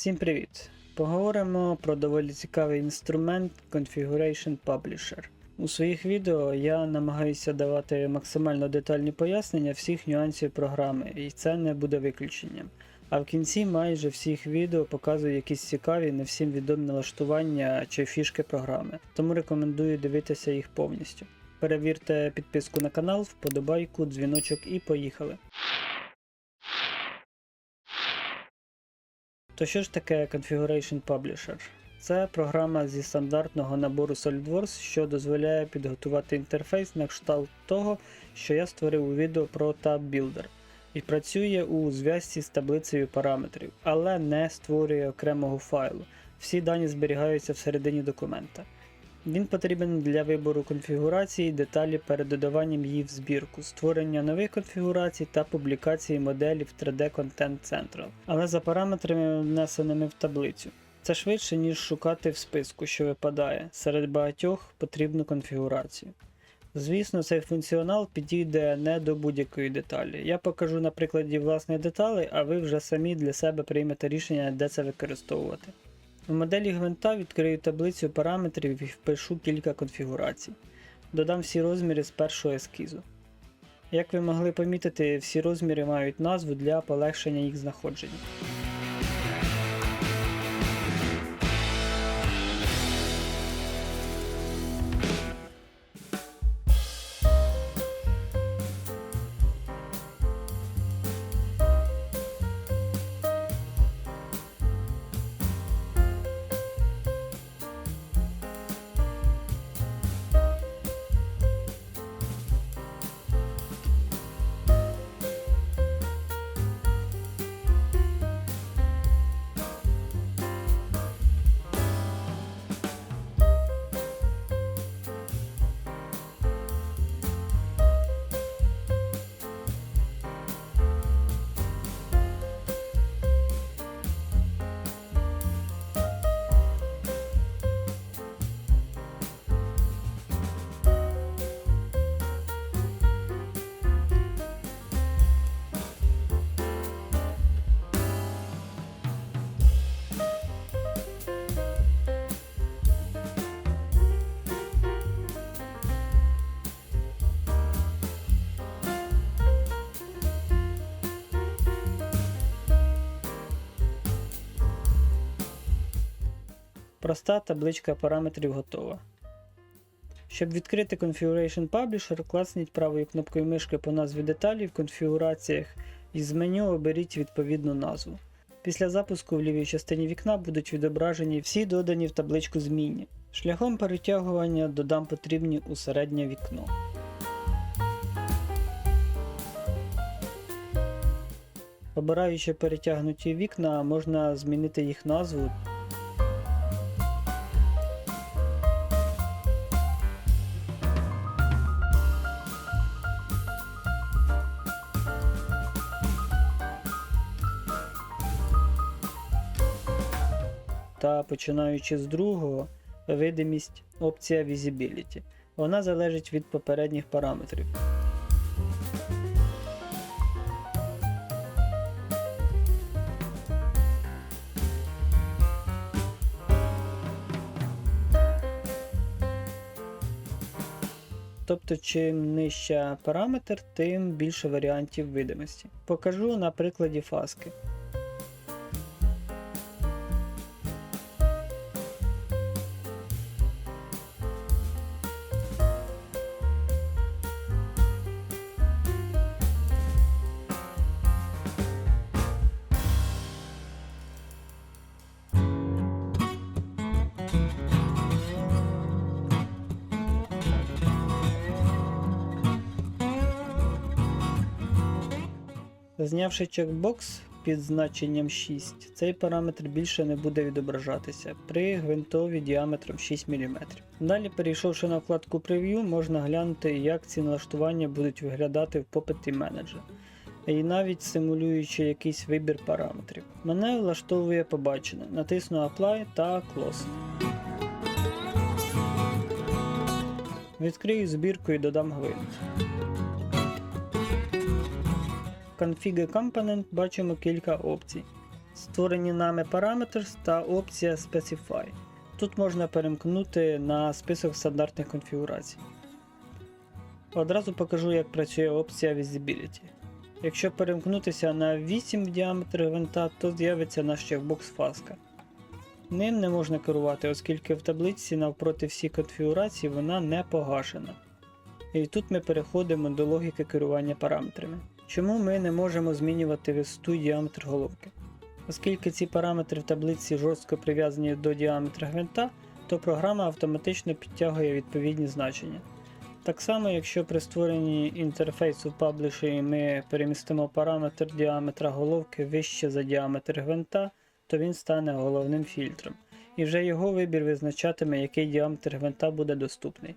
Всім привіт! Поговоримо про доволі цікавий інструмент Configuration Publisher. У своїх відео я намагаюся давати максимально детальні пояснення всіх нюансів програми, і це не буде виключенням. А в кінці майже всіх відео показую якісь цікаві, не всім відомі налаштування чи фішки програми, тому рекомендую дивитися їх повністю. Перевірте підписку на канал, вподобайку, дзвіночок і поїхали. То що ж таке Configuration Publisher? Це програма зі стандартного набору SolidWorks, що дозволяє підготувати інтерфейс на кшталт того, що я створив у відео про Tab Builder, і працює у зв'язці з таблицею параметрів, але не створює окремого файлу. Всі дані зберігаються всередині документа. Він потрібен для вибору конфігурації, деталі перед додаванням її в збірку, створення нових конфігурацій та публікації моделі в 3D Content Central, але за параметрами внесеними в таблицю. Це швидше, ніж шукати в списку, що випадає, серед багатьох потрібну конфігурацію. Звісно, цей функціонал підійде не до будь-якої деталі. Я покажу на прикладі власних деталей, а ви вже самі для себе приймете рішення, де це використовувати. У моделі гвинта відкрию таблицю параметрів і впишу кілька конфігурацій. Додам всі розміри з першого ескізу. Як ви могли помітити, всі розміри мають назву для полегшення їх знаходження. Проста табличка параметрів готова. Щоб відкрити Configuration Publisher, класніть правою кнопкою мишки по назві деталі в конфігураціях і з меню оберіть відповідну назву. Після запуску в лівій частині вікна будуть відображені всі додані в табличку змінні. Шляхом перетягування додам потрібні у середнє вікно. Обираючи перетягнуті вікна, можна змінити їх назву та починаючи з другого, видимість опція Visibility. Вона залежить від попередніх параметрів. Тобто, чим нижче параметр, тим більше варіантів видимості. Покажу на прикладі фаски. Знявши чекбокс під значенням 6, цей параметр більше не буде відображатися при гвинтові діаметром 6 мм. Далі, перейшовши на вкладку Preview, можна глянути, як ці налаштування будуть виглядати в попиті менеджер. І навіть симулюючи якийсь вибір параметрів. Мене влаштовує побачене. Натисну Apply та Close. Відкрию збірку і додам гвинт. Configure Component бачимо кілька опцій. створені нами Parameters та опція Specify. Тут можна перемкнути на список стандартних конфігурацій. Одразу покажу, як працює опція Visibility. Якщо перемкнутися на 8 в діаметр гвинта, то з'явиться наш чекбокс фаска. Ним не можна керувати, оскільки в таблиці навпроти всі конфігурації вона не погашена. І тут ми переходимо до логіки керування параметрами. Чому ми не можемо змінювати висоту діаметр головки? Оскільки ці параметри в таблиці жорстко прив'язані до діаметра гвинта, то програма автоматично підтягує відповідні значення. Так само, якщо при створенні інтерфейсу паблішері ми перемістимо параметр діаметра головки вище за діаметр гвинта, то він стане головним фільтром, і вже його вибір визначатиме, який діаметр гвинта буде доступний.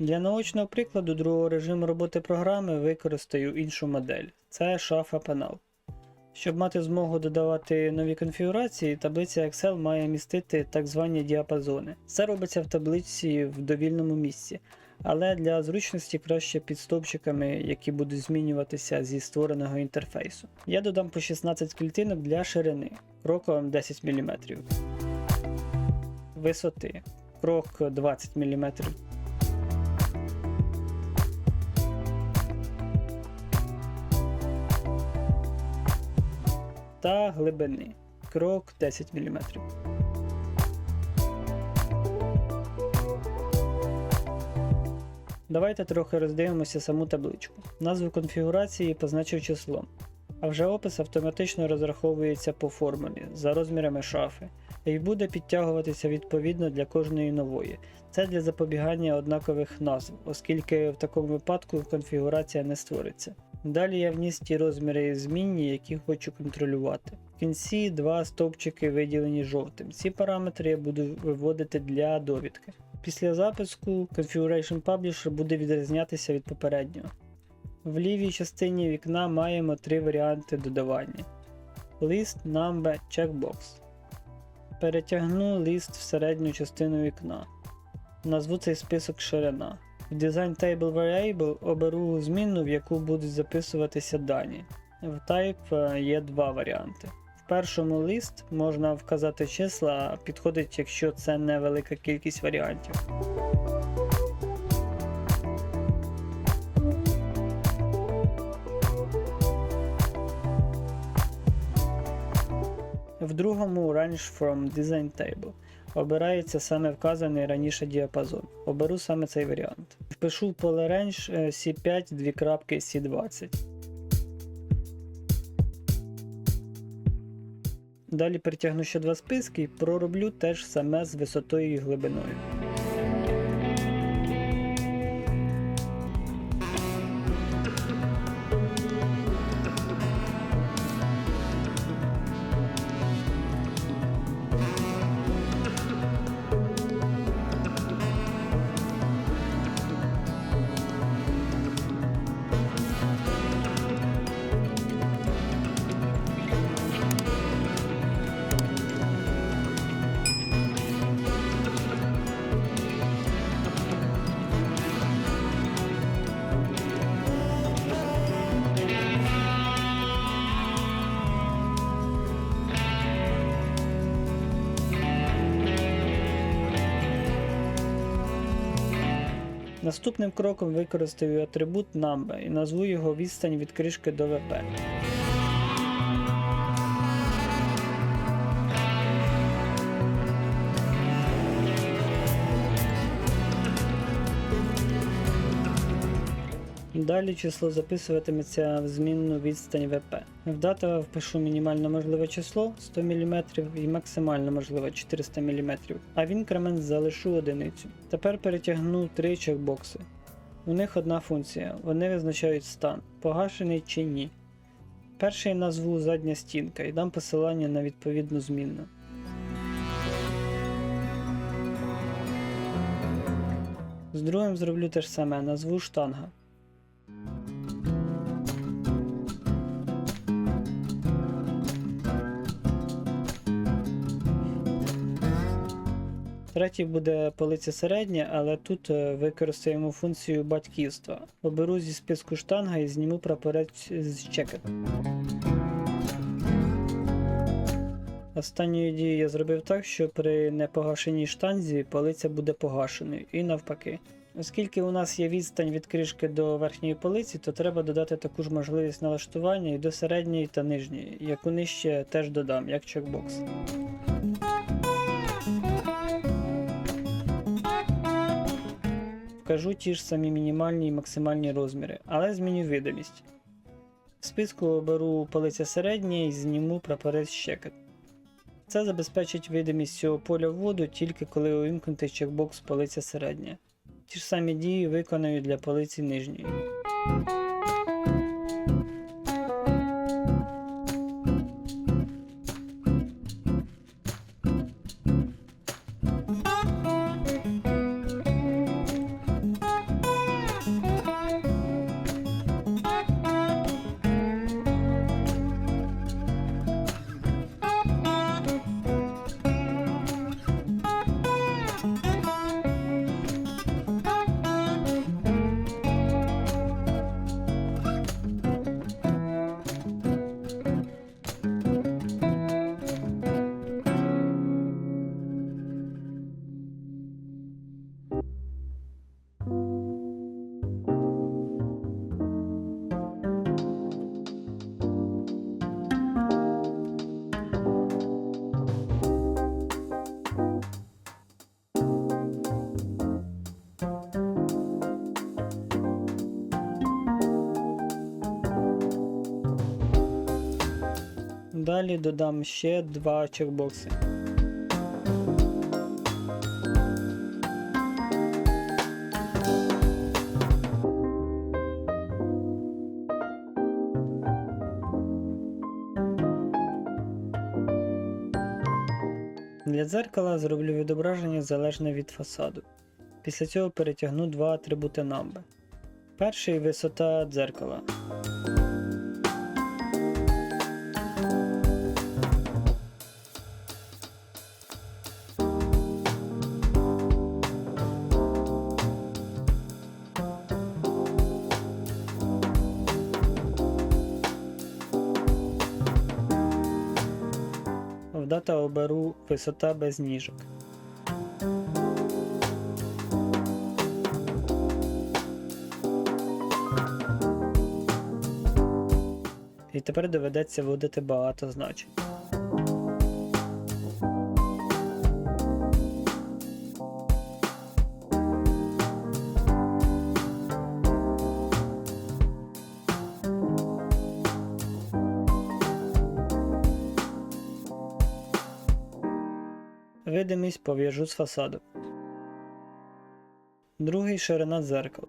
Для наочного прикладу другого режиму роботи програми використаю іншу модель це шафа панел. Щоб мати змогу додавати нові конфігурації, таблиця Excel має містити так звані діапазони. Це робиться в таблиці в довільному місці, але для зручності краще під стовпчиками, які будуть змінюватися зі створеного інтерфейсу. Я додам по 16 клітинок для ширини, кроком 10 мм. Висоти крок 20 мм. Та глибини крок 10 мм. Давайте трохи роздивимося саму табличку. Назву конфігурації позначив числом, а вже опис автоматично розраховується по формулі за розмірами шафи і буде підтягуватися відповідно для кожної нової. Це для запобігання однакових назв, оскільки в такому випадку конфігурація не створиться. Далі я вніс ті розміри змінні, які хочу контролювати. В кінці два стовпчики виділені жовтим. Ці параметри я буду виводити для довідки. Після запуску Configuration Publisher буде відрізнятися від попереднього. В лівій частині вікна маємо три варіанти додавання: List, Number, Checkbox. Перетягну лист в середню частину вікна. Назву цей список ширина. В Design Table Variable оберу змінну, в яку будуть записуватися дані. В Type е, є два варіанти. В першому лист можна вказати числа, підходить, якщо це невелика кількість варіантів. В другому Range from Design Table обирається саме вказаний раніше діапазон. Оберу саме цей варіант. Впишу в поле Range е, C5 дві крапки C20. Далі притягну ще два списки і пророблю теж саме з висотою і глибиною. Наступним кроком використаю атрибут number і назву його відстань від кришки до ВП. Далі число записуватиметься в змінну відстань ВП. В дата впишу мінімально можливе число 100 мм і максимально можливе 400 мм, а в інкремент залишу одиницю. Тепер перетягну три чекбокси. У них одна функція, вони визначають стан, погашений чи ні. Перший назву задня стінка і дам посилання на відповідну змінну. З другим зроблю те ж саме, назву штанга. Третій буде полиця середня, але тут е, використаємо функцію батьківства. Оберу зі списку штанга і зніму прапорець з чекета. Останньою дією я зробив так, що при непогашеній штанзі полиця буде погашеною, і навпаки. Оскільки у нас є відстань від кришки до верхньої полиці, то треба додати таку ж можливість налаштування і до середньої та нижньої, яку нижче теж додам, як чекбокс. Вкажу ті ж самі мінімальні і максимальні розміри, але зміню видимість. В списку оберу полиця середня і зніму прапорець щекет. Це забезпечить видимість цього поля в воду тільки коли увімкнути чекбокс полиця середня. Ті ж самі дії виконую для полиці нижньої. Далі додам ще два чекбокси. Для дзеркала зроблю відображення залежне від фасаду. Після цього перетягну два атрибути Number. Перший висота дзеркала. Висота без ніжок. І тепер доведеться вводити багато значень. Видимість пов'яжу з фасаду. Другий ширина дзеркала.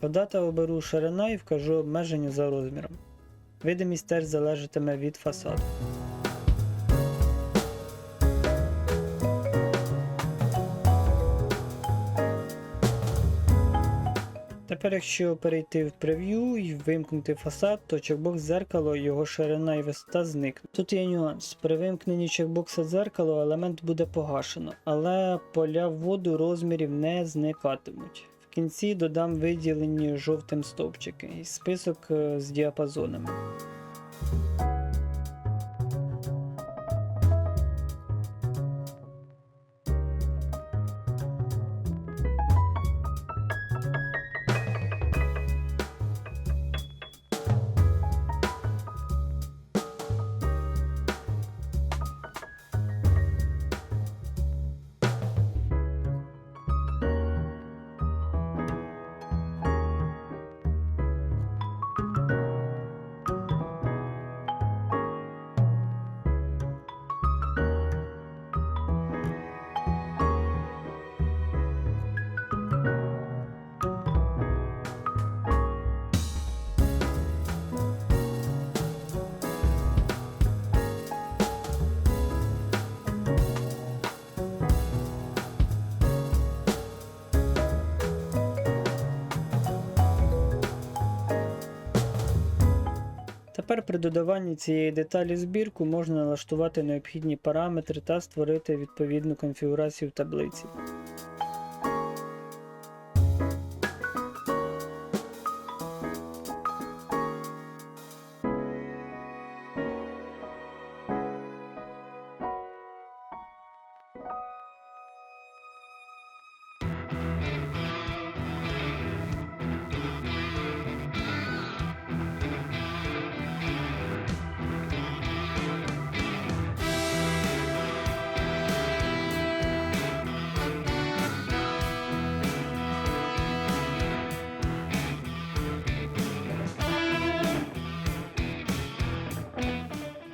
Подата оберу ширина і вкажу обмеження за розміром. Видимість теж залежатиме від фасаду. Тепер, якщо перейти в прев'ю і вимкнути фасад, то чекбокс дзеркало, його ширина і висота зникне. Тут є нюанс. При вимкненні чекбокса дзеркало елемент буде погашено, але поля вводу розмірів не зникатимуть. В кінці додам виділені жовтим стовпчики і список е, з діапазонами. Тепер при додаванні цієї деталі збірку можна налаштувати необхідні параметри та створити відповідну конфігурацію в таблиці.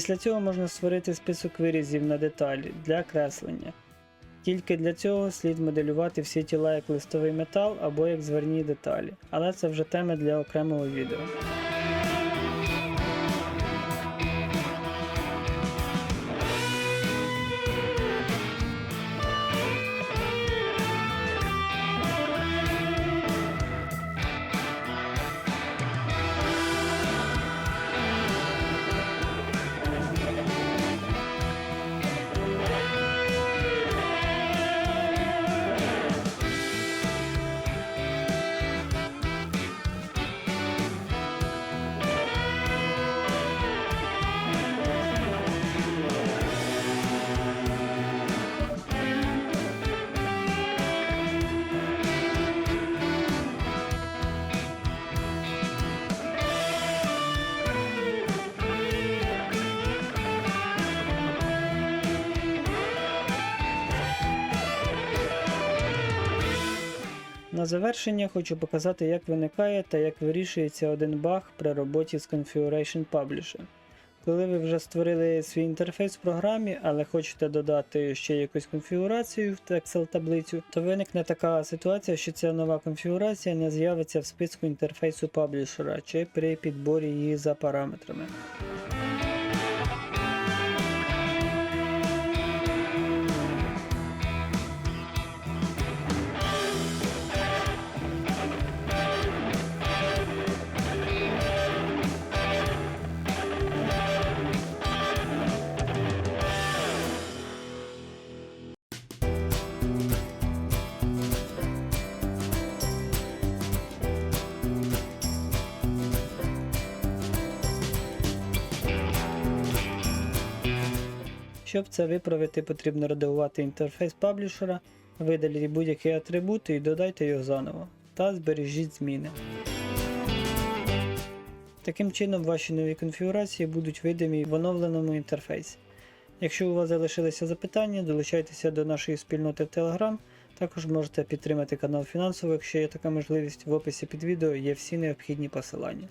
Після цього можна створити список вирізів на деталі для креслення. Тільки для цього слід моделювати всі тіла як листовий метал або як зверні деталі, але це вже тема для окремого відео. На завершення хочу показати, як виникає та як вирішується один баг при роботі з Configuration Publisher. Коли ви вже створили свій інтерфейс в програмі, але хочете додати ще якусь конфігурацію в Excel таблицю, то виникне така ситуація, що ця нова конфігурація не з'явиться в списку інтерфейсу паблішера чи при підборі її за параметрами. Щоб це виправити, потрібно редагувати інтерфейс паблішера, видаліть будь-які атрибути і додайте його заново, та збережіть зміни. Таким чином ваші нові конфігурації будуть видимі в оновленому інтерфейсі. Якщо у вас залишилися запитання, долучайтеся до нашої спільноти в Telegram. Також можете підтримати канал фінансово, якщо є така можливість. В описі під відео є всі необхідні посилання.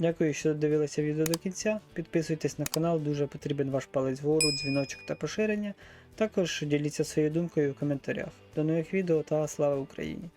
Дякую, що додивилися відео до кінця. Підписуйтесь на канал, дуже потрібен ваш палець вгору, дзвіночок та поширення. Також діліться своєю думкою в коментарях. До нових відео та слава Україні!